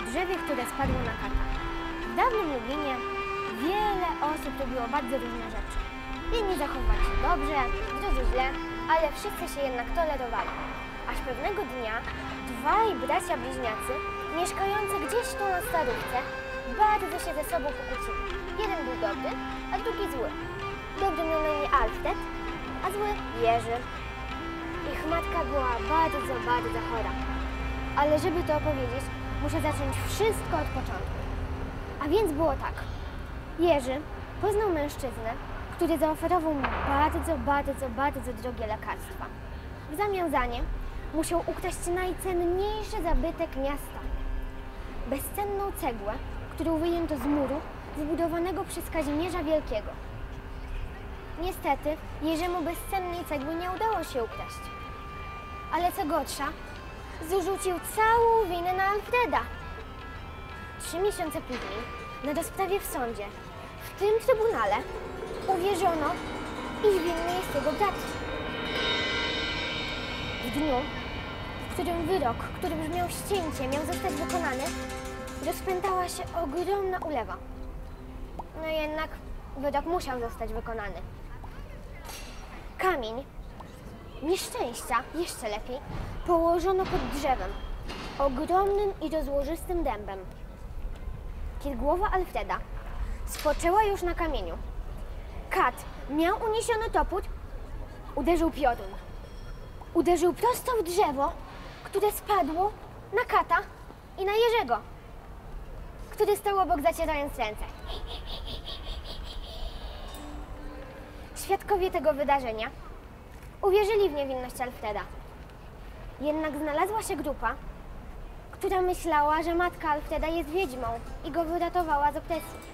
drzewie, które spadło na kata. W dawnym Lublinie wiele osób robiło bardzo różne rzeczy. Jedni zachowali się dobrze, drudzy źle, ale wszyscy się jednak tolerowali. Aż pewnego dnia dwaj bracia bliźniacy, mieszkający gdzieś tu na starówce, bardzo się ze sobą pokłócili. Jeden był dobry, a drugi zły. Dobry miał na imię Alfred, a zły Jerzy. Ich matka była bardzo, bardzo chora. Ale żeby to opowiedzieć, muszę zacząć wszystko od początku. A więc było tak. Jerzy poznał mężczyznę, który zaoferował mu bardzo, bardzo, bardzo drogie lekarstwa. W zamian za nie musiał ukraść najcenniejszy zabytek miasta. Bezcenną cegłę, którą wyjęto z muru zbudowanego przez Kazimierza Wielkiego. Niestety, Jerzemu bezcennej cegły nie udało się ukraść. Ale co gorsza, zrzucił całą winę na Alfreda. Trzy miesiące później, na rozprawie w sądzie, w tym trybunale, uwierzono, iż winny jest jego brat. W dniu, w którym wyrok, który brzmiał ścięcie, miał zostać wykonany, rozpętała się ogromna ulewa. No jednak wyrok musiał zostać wykonany. Kamień nieszczęścia, jeszcze lepiej, położono pod drzewem, ogromnym i rozłożystym dębem. Kiedy głowa Alfreda spoczęła już na kamieniu, kat miał uniesiony topór, uderzył piorun. Uderzył prosto w drzewo, które spadło na kata i na Jerzego, który stał obok zacierając ręce. Świadkowie tego wydarzenia uwierzyli w niewinność Alfreda. Jednak znalazła się grupa, która myślała, że matka Alfreda jest wiedźmą i go wyratowała z opresji.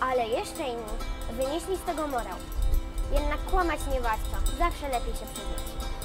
Ale jeszcze inni wynieśli z tego morał. Jednak kłamać nie warto, zawsze lepiej się przyznać.